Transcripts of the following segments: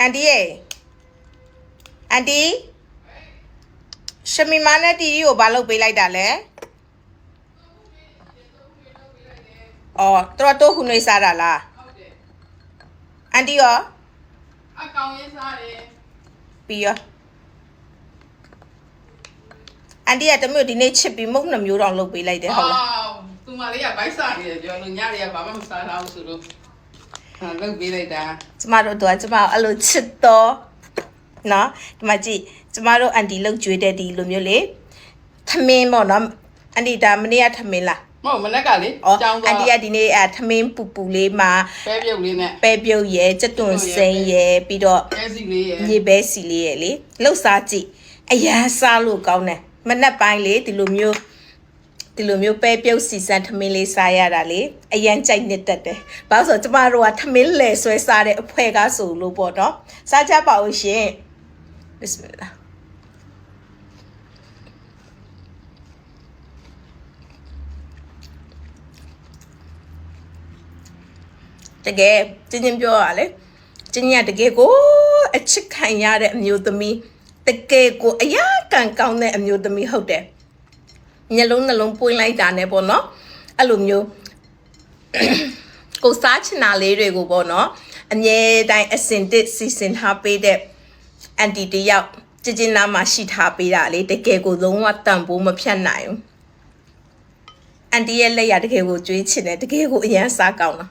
အန်တီရေအန်တီရှမီမာနဲ့တီတီကိုဘာလုပ်ပေးလိုက်တာလဲအော်တော်တော့ခုနေစားတာလားဟုတ်တယ်အန်တီရောအကောင်ရေးစားတယ်ပြီးရောအန်တီကတမျိုးဒီနေ့ချစ်ပြီးမုတ်နှမျိုးတောင်လုပ်ပေးလိုက်တယ်ဟုတ်လားသူမလေးကဘိုက်စားနေတယ်ပြောလို့ညတွေကဘာမှမစားတော့ဘူးဆိုလို့ဟာ လုပ်ပေးလိုက်တာကျမတို့တော့ကျမတို့အဲ့လိုချစ်တော့နော်ဒီမှာကြည့်ကျမတို့အန်တီလုတ်ကျွေးတဲ့ဒီလိုမျိုးလေထမင်းပေါ့နော်အန်တီဒါမနေ့ကထမင်းလားမဟုတ်မနက်ကလေအော်ကြောင်းအန်သွားတီကဒီနေ့အထမင်းပူပူလေးမှာပဲပြုတ်လေးနဲ့ပဲပြုတ်ရယ်ကြက်တွန်စိမ်းရယ်ပြီးတော့အဲစီလေးရယ်မြေပဲစီလေးရယ်လေလှုပ်စားကြည့်အရန်စားလို့ကောင်းတယ်မနက်ပိုင်းလေဒီလိုမျိုး ဒီလိုမျိုးပဲပြုတ်စီစံထမင်းလေးစားရတာလေအရန်ကြိုက်နှစ်တက်တယ်ဘာလို့ဆိုတော့ကျမတို့ကထမင်းလဲဆွဲစားတဲ့အဖွဲကားဆိုလို့ပေါ့နော်စားကြပါဦးရှင်ဘစ်မလာတကယ်ကျင်းချင်းပြောရလေကျင်းကြီးကတကယ်ကိုအချစ်ခံရတဲ့အမျိုးသမီးတကယ်ကိုအရာကန်ကောင်းတဲ့အမျိုးသမီးဟုတ်တယ် မျက်လုံးနှလုံးပွင့်လိုက်တာနဲ့ပေါ့နော်အဲ့လိုမျိုးကိုစားချင်တာလေးတွေကိုပေါ့နော်အမြဲတမ်းအစင်တစ်စီစဉ်ထားပေးတဲ့အန်တီတယောက်ကြည်ကျင်နာမှာရှိထားပေးတာလေတကယ်ကိုလုံးဝတန်ဖိုးမဖြတ်နိုင်ဘူးအန်တီရဲ့လက်ရတကယ်ကိုကြွေးချင်တယ်တကယ်ကိုအရန်စားကောင်းတာ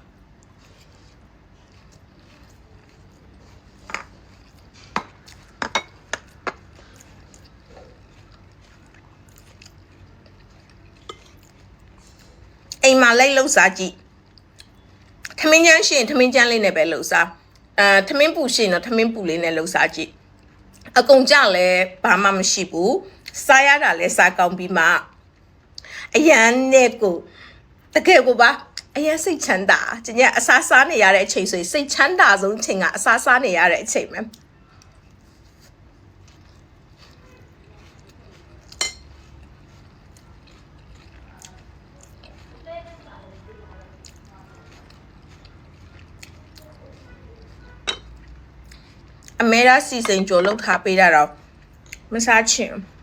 အိမ်မှာလိုက်လှုပ်စားကြည့်ထမင်းချမ်းရှင်ထမင်းချမ်းလေးနဲ့ပဲလှုပ်စားအဲထမင်းပူရှင်တော့ထမင်းပူလေးနဲ့လှုပ်စားကြည့်အကုန်ကြလဲဘာမှမရှိဘူးစားရတာလဲစားကောင်းပြီးမှအရန်နဲ့ကိုတကယ်ကိုပါအရန်စိတ်ချမ်းသာကျင်ကအစားစားနေရတဲ့အချိန်ဆိုရင်စိတ်ချမ်းသာဆုံးချိန်ကအစားစားနေရတဲ့အချိန်ပဲ အမေရာစီစဉ်ကြိုလှုပ်ထားပေးတာတော့မစားချင်ဘူး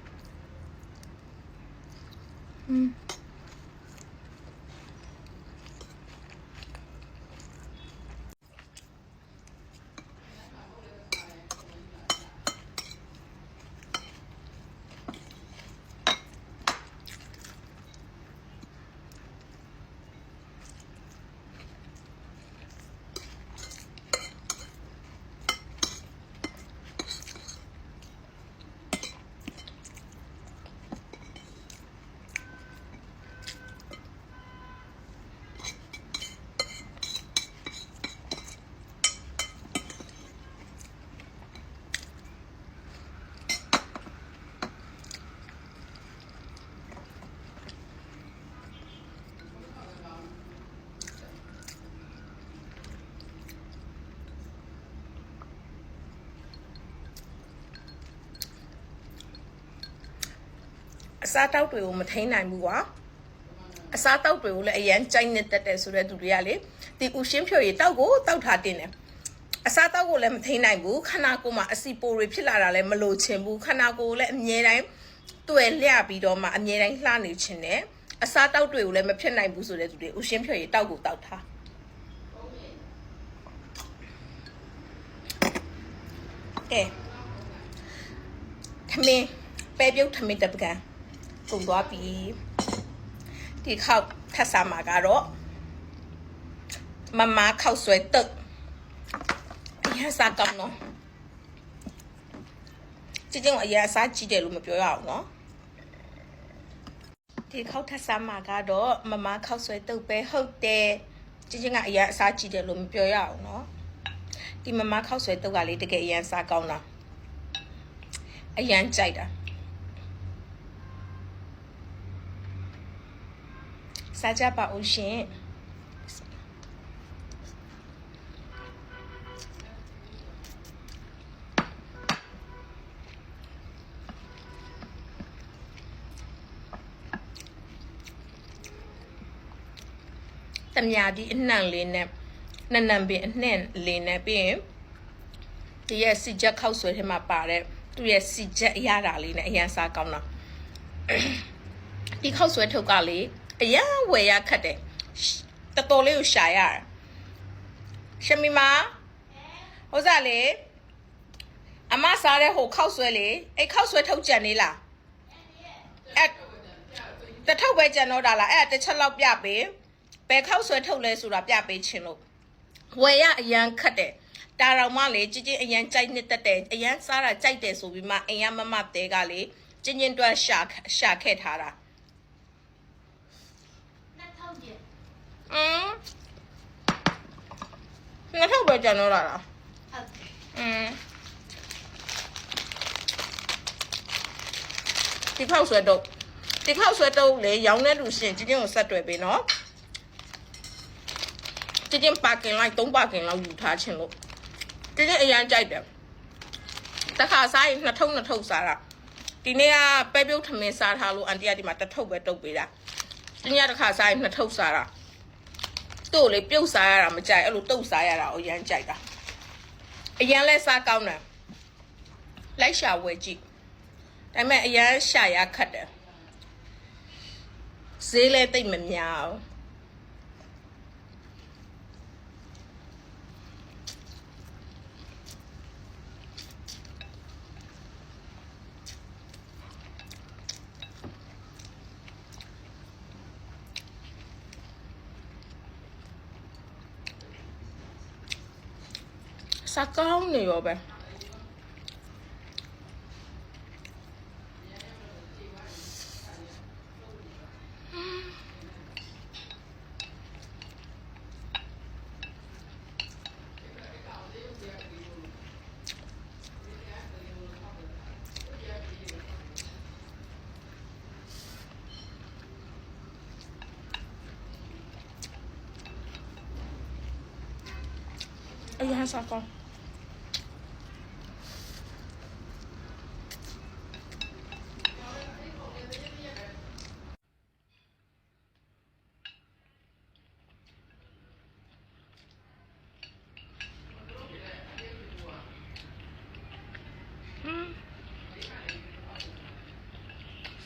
စားတောက်တွေကိုမထိန်နိုင်ဘူးကွာအစားတောက်တွေကိုလည်းအရန်ကြိုက်နေတတ်တယ်ဆိုတဲ့သူတွေကလေဒီဥရှင်းဖြိုရည်တောက်ကိုတောက်ထားတင်တယ်အစားတောက်ကိုလည်းမထိန်နိုင်ဘူးခန္ဓာကိုယ်မှာအစီပိုတွေဖြစ်လာတာလည်းမလို့ချင်ဘူးခန္ဓာကိုယ်လည်းအမြဲတမ်းတွေ့လျပြီးတော့မှအမြဲတမ်းလှနေချင်တယ်အစားတောက်တွေကိုလည်းမဖြစ်နိုင်ဘူးဆိုတဲ့သူတွေဥရှင်းဖြိုရည်တောက်ကိုတောက်ထားကဲထမင်းပဲပြုတ်ထမင်းတစ်ပကံ ကုန်သွားပြီဒီခောက်ထပ်စားမှာကတော့မမခောက်ဆွဲတက်အရင်စားကောင်းနော်ကြည့်ကြည့်အရင်စားကြည့်တယ်လို့မပြောရအောင်နော်ဒီခောက်ထပ်စားမှာကတော့မမခောက်ဆွဲတုတ်ပဲဟုတ်တယ်ကြည့်ကြည့်ကအရင်စားကြည့်တယ်လို့မပြောရအောင်နော်ဒီမမခောက်ဆွဲတုတ်ကလေးတကယ်အရင်စားကောင်းတာအရင်ကြိုက်တာ စားကြပါဦးရှင်တမြာဒီအနှံလေးနဲ့နနံပင်အနှံလေးနဲ့ပြီးရင်ဒီရဲ့စီချက်ခောက်ဆွဲထဲမှာပါတဲ့သူ့ရဲ့စီချက်အရတာလေးနဲ့အရန်စားကောင်းတာဒီခောက်ဆွဲထုတ်ကလေ အရန်ဝယ်ရခတ်တယ်တော်တော်လေးကိုရှာရတယ်ရှမီမာဟုတ်စားလေအမစားတဲ့ဟိုခောက်ဆွဲလေအဲ့ခောက်ဆွဲထုတ်ကြံနေလားအဲ့တထုပ်ပဲကြံတော့တာလားအဲ့ဒါတစ်ချက်လောက်ပြပေးဘယ်ခောက်ဆွဲထုတ်လဲဆိုတာပြပေးချင်းလို့ဝယ်ရအရန်ခတ်တယ်တာတော်မလေကြည်ကြည်အရန်ကြိုက်နေတတ်တယ်အရန်စားတာကြိုက်တယ်ဆိုပြီးမှအိမ်ရမမတဲကလေကျင်းကျင်းတွက်ရှာရှာခဲ့ထားတာ နှစ်ထောက်ကျ อืม နှစ်ထောက်ပဲကြံတော့လာလားဟုတ်อืมဒီခောက်ဆွဲတော့ဒီခောက်ဆွဲတော့လေရောင်းတဲ့လူရှင်ကျင်းကျင်းကိုဆက်တွေ့ပြီနော်ကျင်းကျင်းပါကင်လိုက်၃ပါကင်လောက်ယူထားခြင်းလို့ကျင်းကျင်းအရန်ကြိုက်တယ်တခါစားရင်နှစ်ထုပ်နှစ်ထုပ်စားတာဒီနေ့ကပဲပြုတ်ထမင်းစားထားလို့အန်တီကဒီမှာတစ်ထုပ်ပဲတုပ်ပေးတာဒီနေ့ကတစ်ခါစားရင်နှစ်ထုပ်စားတာ သူ့ကိုလေပြုတ်စားရတာမကြိုက်အဲ့လိုတုပ်စားရတာကိုအရန်ကြိုက်တာအရန်လဲစားကောင်းတယ်လိုက်ရှာဝယ်ကြည့်ဒါပေမဲ့အရန်ရှာရခတ်တယ်ဈေးလဲတိတ်မများဘူး စားကောင်းနေရောပဲအရန်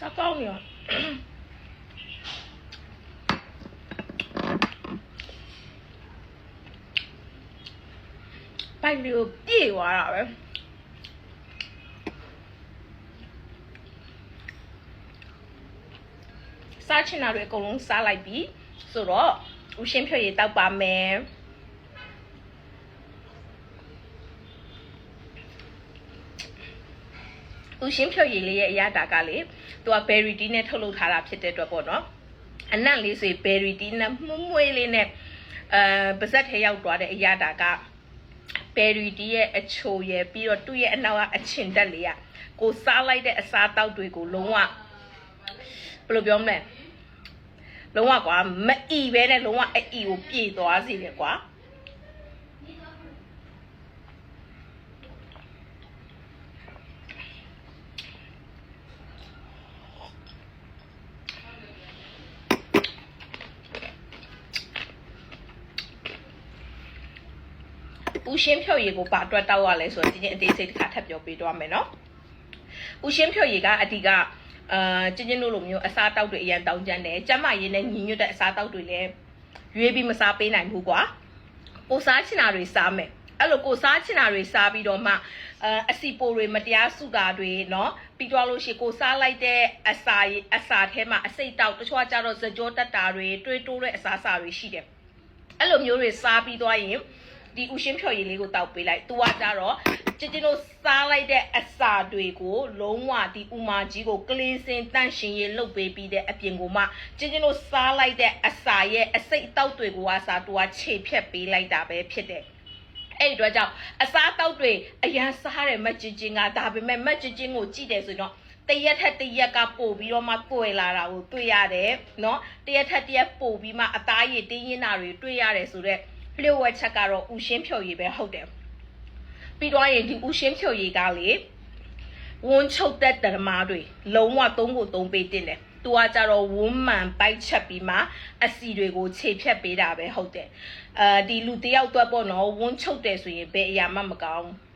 စားကောင်းစားကောင်းနေရောပိုက်လေးကိုပြေသွားတာပဲစားချင်တာတွေအကုန်လုံးစားလိုက်ပြီဆိုတော့ဦးရှင်းဖြွတ်ရည်တောက်ပါမယ် ဦးရှင်းဖြုတ်ရည်လေးရဲ့အရတာကလေသူက berry tea နဲ့ထုတ်လုပ်ထားတာဖြစ်တဲ့အတွက်ပေါ့နော်အနံ့လေးဆို berry tea နဲ့မှုမွှေးလေးနဲ့အဲပါဇက်ထဲရောက်သွားတဲ့အရတာက berry tea ရဲ့အချိုရယ်ပြီးတော့သူ့ရဲ့အနောက်ကအချင်တက်လေးကကိုစားလိုက်တဲ့အစားအသောက်တွေကိုလုံးဝဘယ်လိုပြောမလဲလုံးဝကွာမအီပဲနဲ့လုံးဝအအီကိုပြေသွားစီတယ်ကွာ ဦးရှင်းဖြုတ်ရည်ကိုဘာအတွက်တောက်ရလဲဆိုတော့ဒီချင်းအသေးစိတ်တစ်ခါထပ်ပြောပေးတော့မယ်နော်ဦးရှင်းဖြုတ်ရည်ကအဓိကအာကျင်းချင်းတို့လိုမျိုးအစားတောက်တွေအရင်တောင်းကြမ်းတယ်ကျမရည်နဲ့ညီညွတ်တဲ့အစားတောက်တွေလည်းရွေးပြီးမစားပေးနိုင်ဘူးကွာကိုစားချင်တာတွေစားမယ်အဲ့လိုကိုစားချင်တာတွေစားပြီးတော့မှအာအစီပိုတွေမတရားစုတာတွေเนาะပြီးတော့လို့ရှိရင်ကိုစားလိုက်တဲ့အစာရည်အစာထဲမှာအစိတ်တောက်တချို့ကကြတော့ဇကြောတက်တာတွေတွေးတိုးတဲ့အစားအစာတွေရှိတယ် အဲ့လိုမျိုးတွေစားပြီးသွားရင် ဒီဥရှင်းဖြော်ရည်လေးကိုတောက်ပေးလိုက်။ तू ကကြတော့ကျကျတို့စားလိုက်တဲ့အစာတွေကိုလုံးဝဒီဥမာကြီးကိုကလေးစင်တန့်ရှင်ရေးလုပ်ပေးပြီးတဲ့အပြင်ကိုမှကျကျတို့စားလိုက်တဲ့အစာရဲ့အစိတ်အတောက်တွေကိုကစား तू ကခြေဖြတ်ပေးလိုက်တာပဲဖြစ်တယ်။အဲ့ဒီတော့ကြောင့်အစားအသောက်တွေအရန်စားတယ်မက်ကျင်ချင်းကဒါပေမဲ့မက်ကျင်ချင်းကိုကြည့်တယ်ဆိုတော့တရက်ထက်တရက်ကပို့ပြီးတော့မှတွေ့လာတာကိုတွေ့ရတယ်เนาะတရက်ထက်တရက်ပို့ပြီးမှအသားရည်တင်းရင်တာတွေတွေ့ရတယ်ဆိုတော့ လျှို့ဝှက်ချက်ကတော့ဥရှင်းဖြုတ်ရည်ပဲဟုတ်တယ်ပြီးတော့ရင်ဒီဥရှင်းဖြုတ်ရည်ကလေဝန်းချုပ်တဲ့ဓမ္မတွေလုံးဝသုံးကိုသုံးပေးတင်တယ်သူကကြတော့ဝန်းမှန်ပိုက်ချက်ပြီးမှအစီတွေကိုခြေဖြတ်ပေးတာပဲဟုတ်တယ်အဲဒီလူတယောက်တော့ပေါ့နော်ဝန်းချုပ်တယ်ဆိုရင်ဘယ်အရာမှမကောင်းဘူး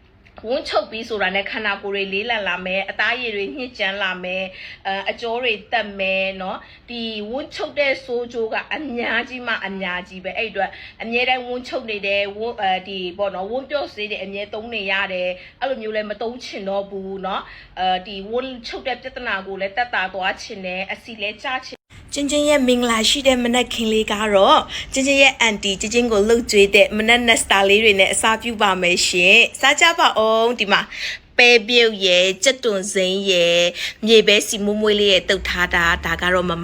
ဝန်းချုပ်ပြီးဆိုတာနဲ့ခန္ဓာကိုယ်တွေလေးလံလာမယ်အသားရည်တွေညှစ်ကြမ်းလာမယ်အဲအကြောတွေတက်မယ်เนาะဒီဝန်းချုပ်တဲ့ဆိုးကြိုးကအများကြီးမှအများကြီးပဲအဲ့အအတွက်အမြဲတမ်းဝန်းချုပ်နေတယ်ဝန်းအဲဒီပေါ့နော်ဝန်းပြော့စေးတွေအမြဲသုံးနေရတယ်အဲ့လိုမျိုးလည်းမသုံးချင်တော့ဘူးเนาะအဲဒီဝန်းချုပ်တဲ့ပြဿနာကိုလည်းတက်တာသွားချင်တယ်အစီလည်းကြချင် ကျင်းချင်းရဲ့မင်္ဂလာရှိတဲ့မနက်ခင်းလေးကတော့ကျင်းချင်းရဲ့အန်တီကျင်းချင်းကိုလှုပ်ကြွေးတဲ့မနက်နက်စတာလေးတွေနဲ့အစားပြုပါမယ်ရှင်။စားကြပါအောင်ဒီမှာပဲပြုတ်ရဲ့ကြက်တွန်စိမ်းရဲ့မြေပဲစီမွေးမွေးလေးရဲ့တုတ်ထားတာဒါကတော့မမ